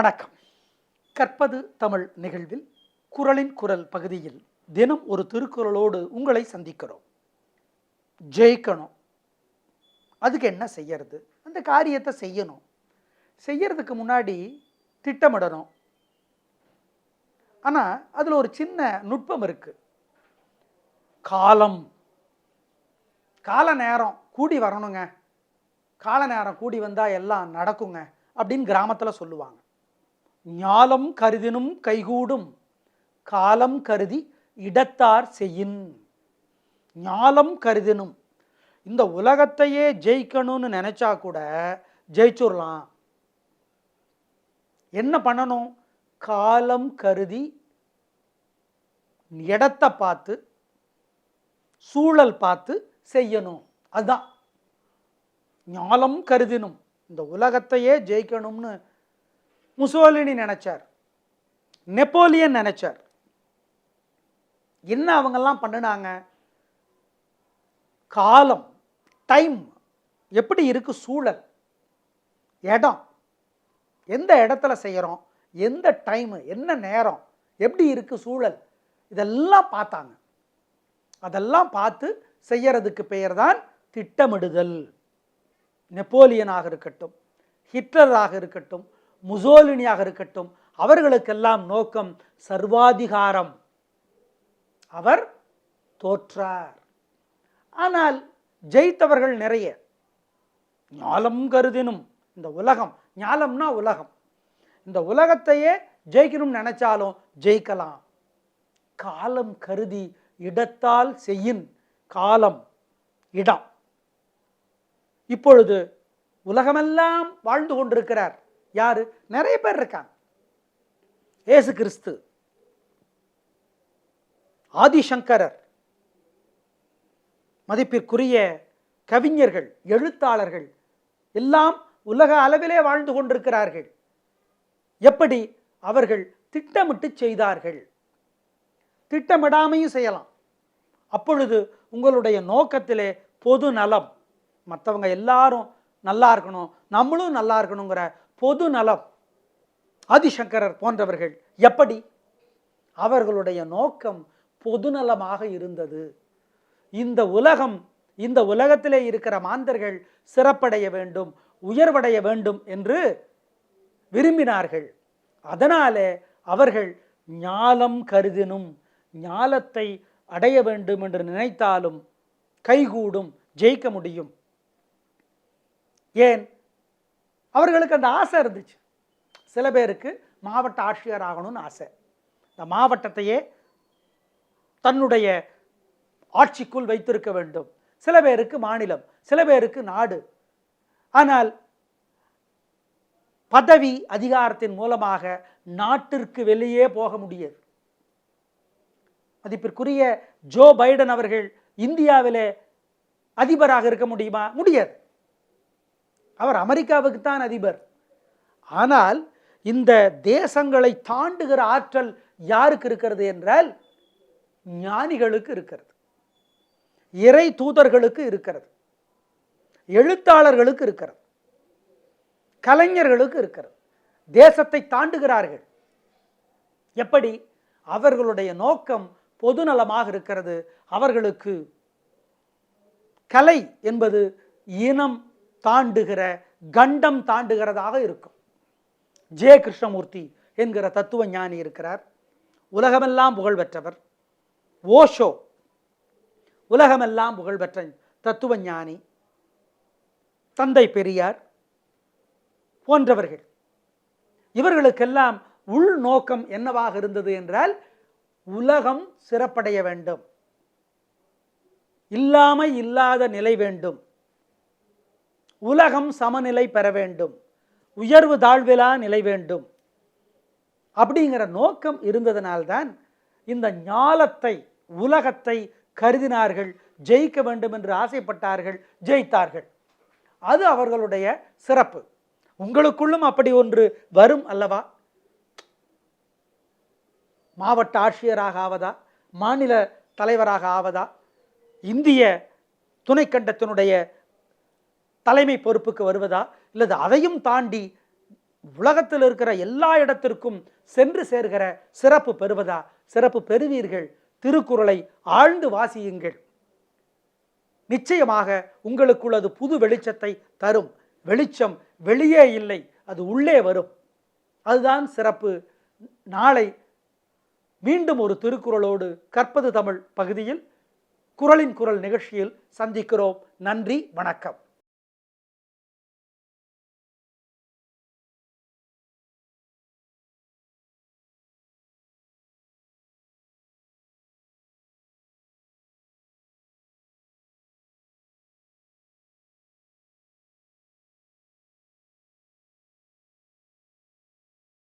வணக்கம். கற்பது தமிழ் நிகழ்வில் குரலின் குரல் பகுதியில் தினம் ஒரு திருக்குறளோடு உங்களை சந்திக்கிறோம். ஜெயிக்கணும். அதுக்கு என்ன செய்யறது? அந்த காரியத்தை செய்யணும். செய்யறதுக்கு முன்னாடி திட்டமிடணும். ஆனால் அதில் ஒரு சின்ன நுட்பம் இருக்கு. காலம். கால நேரம் கூடி வரணுங்க. கால நேரம் கூடி வந்தால் எல்லாம் நடக்குங்க. அப்படின்னு கிராமத்தில் சொல்லுவாங்க. ஞாலம் கருதினும் கைகூடும் காலம் கருதி இடத்தார் செய்யின் ஞாலம் கருதினும். இந்த உலகத்தையே ஜெயிக்கணும்னு நினச்சா கூட ஜெயிச்சுடலாம் என்ன பண்ணணும்? காலம் கருதி இடத்தை பார்த்து சூழல் பார்த்து செய்யணும். அதுதான். ஞாலம் கருதினும். இந்த உலகத்தையே ஜெயிக்கணும்னு முசோலினி நினைச்சார். நெப்போலியன் நினைச்சார். என்ன அவங்கெல்லாம் பண்ணினாங்க? காலம் டைம் எப்படி இருக்கு சூழல் இடம் எந்த இடத்துல செய்கிறோம் எந்த டைமு என்ன நேரம் எப்படி இருக்கு சூழல் இதெல்லாம் பார்த்தாங்க. அதெல்லாம் பார்த்து செய்யறதுக்கு பெயர் தான் திட்டமிடுதல். நெப்போலியனாக இருக்கட்டும் ஹிட்லராக இருக்கட்டும் முசோலினியாக இருக்கட்டும் அவர்களுக்கெல்லாம் நோக்கம் சர்வாதிகாரம். அவர் தோற்றார். ஆனால் ஜெயித்தவர்கள் நிறைய. ஞாலம் கருதினும் இந்த உலகம் ஞாலம்னா உலகம். இந்த உலகத்தையே ஜெயிக்கணும்னு நினைச்சாலும் ஜெயிக்கலாம். காலம் கருதி இடத்தால் செய்யின் காலம் இடம். இப்பொழுது உலகமெல்லாம் வாழ்ந்து கொண்டிருக்கிறார். யாரு? நிறைய பேர் இருக்காங்க. ஏசு கிறிஸ்து. ஆதிசங்கரர். மதிப்பிற்குரிய கவிஞர்கள் எழுத்தாளர்கள் எல்லாம் உலக அளவிலே வாழ்ந்து கொண்டிருக்கிறார்கள். எப்படி? அவர்கள் திட்டமிட்டு செய்தார்கள். திட்டமிடாமையும் செய்யலாம். அப்பொழுது உங்களுடைய நோக்கத்திலே பொது நலம் மற்றவங்க எல்லாரும் நல்லா இருக்கணும் நம்மளும் நல்லா இருக்கணுங்கிற பொது நலம் ஆதிசங்கரர் போன்றவர்கள் எப்படி? அவர்களுடைய நோக்கம் பொதுநலமாக இருந்தது. இந்த உலகம் இந்த உலகத்திலே இருக்கிற மாந்தர்கள் சிறப்படைய வேண்டும் உயர்வடைய வேண்டும் என்று விரும்பினார்கள். அதனாலே அவர்கள் ஞாலம் கருதினும் ஞாலத்தை அடைய வேண்டும் என்று நினைத்தாலும் கைகூடும் ஜெயிக்க முடியும். ஏன்? அவர்களுக்கு அந்த ஆசை இருந்துச்சு. சில பேருக்கு மாவட்ட ஆட்சியர் ஆகணும்னு ஆசை. இந்த மாவட்டத்தையே தன்னுடைய ஆட்சிக்குள் வைத்திருக்க வேண்டும். சில பேருக்கு மாநிலம் சில பேருக்கு நாடு. ஆனால் பதவி அதிகாரத்தின் மூலமாக நாட்டிற்கு வெளியே போக முடியாது. மதிப்பிற்குரிய ஜோ பைடன் அவர்கள் இந்தியாவிலே அதிபராக இருக்க முடியுமா? முடியாது. அவர் அமெரிக்காவுக்கு தான் அதிபர். ஆனால் இந்த தேசங்களை தாண்டுகிற ஆற்றல் யாருக்கு இருக்கிறது என்றால் ஞானிகளுக்கு இருக்கிறது. இறை தூதர்களுக்கு இருக்கிறது. எழுத்தாளர்களுக்கு இருக்கிறது. கலைஞர்களுக்கு இருக்கிறது. தேசத்தை தாண்டுகிறார்கள். எப்படி? அவர்களுடைய நோக்கம் பொதுநலமாக இருக்கிறது. அவர்களுக்கு கலை என்பது இனம் தாண்டுகிற கண்டம் தாண்டுகிறதாக இருக்கும். ஜே கிருஷ்ணமூர்த்தி என்கிற தத்துவ ஞானி இருக்கிறார். உலகமெல்லாம் புகழ்பெற்றவர். ஓஷோ உலகமெல்லாம் புகழ்பெற்ற தத்துவ ஞானி. தந்தை பெரியார் போன்றவர்கள். இவர்களுக்கெல்லாம் உள் நோக்கம் என்னவாக இருந்தது என்றால் உலகம் சிறப்படைய வேண்டும். இல்லாமை இல்லாத நிலை வேண்டும். உலகம் சமநிலை பெற வேண்டும். உயர்வு தாழ்விலா நிலை வேண்டும். அப்படிங்கிற நோக்கம் இருந்ததனால்தான் இந்த ஞாலத்தை உலகத்தை கருதினார்கள். ஜெயிக்க வேண்டும் என்று ஆசைப்பட்டார்கள் ஜெயித்தார்கள். அது அவர்களுடைய சிறப்பு. உங்களுக்குள்ளும் அப்படி ஒன்று வரும் அல்லவா? மாவட்ட ஆட்சியராக ஆவதா? மாநில தலைவராக ஆவதா? இந்திய துணைக்கண்டத்தினுடைய தலைமை பொறுப்புக்கு வருவதா? இல்லது அதையும் தாண்டி உலகத்தில் இருக்கிற எல்லா இடத்திற்கும் சென்று சேர்கிற சிறப்பு பெறுவதா? சிறப்பு பெறுவீர்கள். திருக்குறளை ஆழ்ந்து வாசியுங்கள். நிச்சயமாக உங்களுக்குள் அது புது வெளிச்சத்தை தரும். வெளிச்சம் வெளியே இல்லை அது உள்ளே வரும். அதுதான் சிறப்பு. நாளை மீண்டும் ஒரு திருக்குறளோடு கற்பது தமிழ் பகுதியில் குரலின் குரல் நிகழ்ச்சியில் சந்திக்கிறோம். நன்றி வணக்கம்.